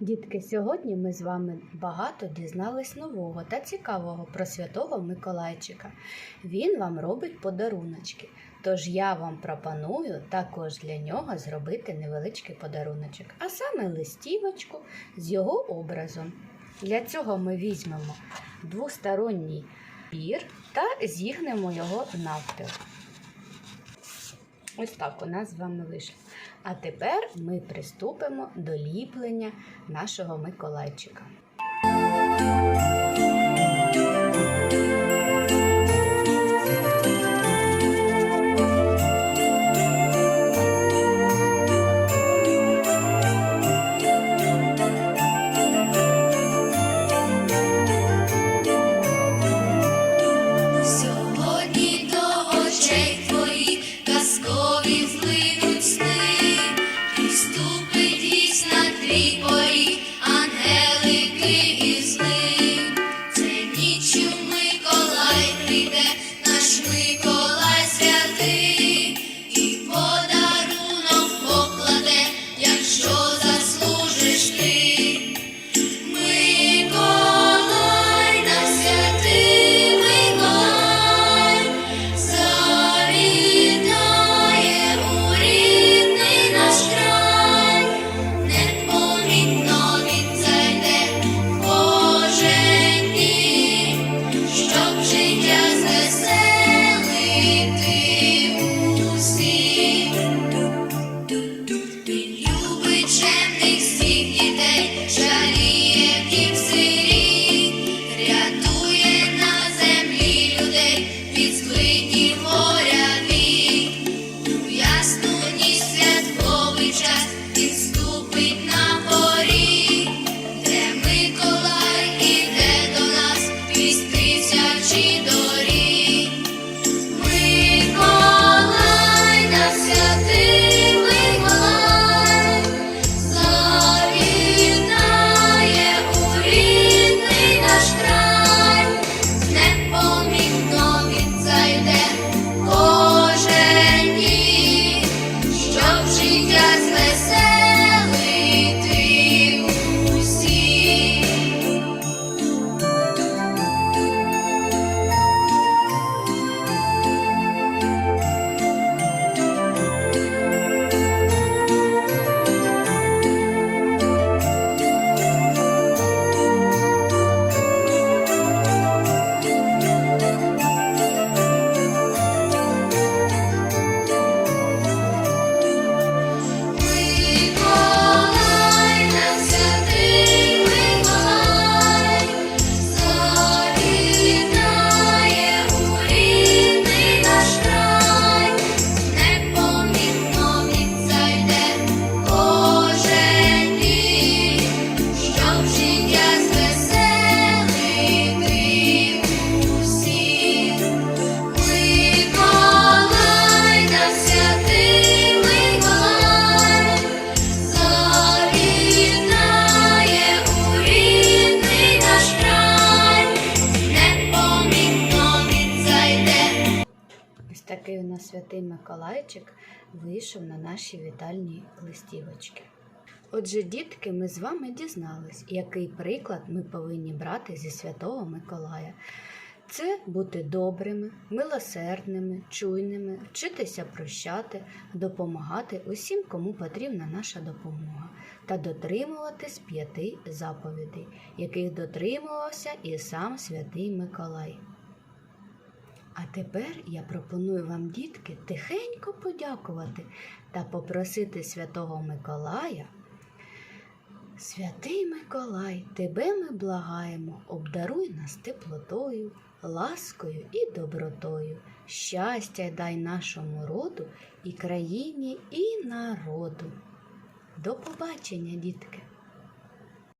Дітки, сьогодні ми з вами багато дізнались нового та цікавого про святого Миколайчика. Він вам робить подаруночки. Тож я вам пропоную також для нього зробити невеличкий подаруночок, а саме листівочку з його образом. Для цього ми візьмемо двосторонній пір та зігнемо його навпіл. Ось так у нас з вами вийшло. А тепер ми приступимо до ліплення нашого Миколайчика. Такий святий Миколайчик вийшов на наші вітальні листівочки. Отже, дітки, ми з вами дізнались, який приклад ми повинні брати зі святого Миколая. Це бути добрими, милосердними, чуйними, вчитися прощати, допомагати усім, кому потрібна наша допомога, та дотримуватись п'яти заповідей, яких дотримувався і сам святий Миколай. А тепер я пропоную вам, дітки, тихенько подякувати та попросити святого Миколая. Святий Миколай, тебе ми благаємо, обдаруй нас теплотою, ласкою і добротою. Щастя дай нашому роду і країні, і народу. До побачення, дітки!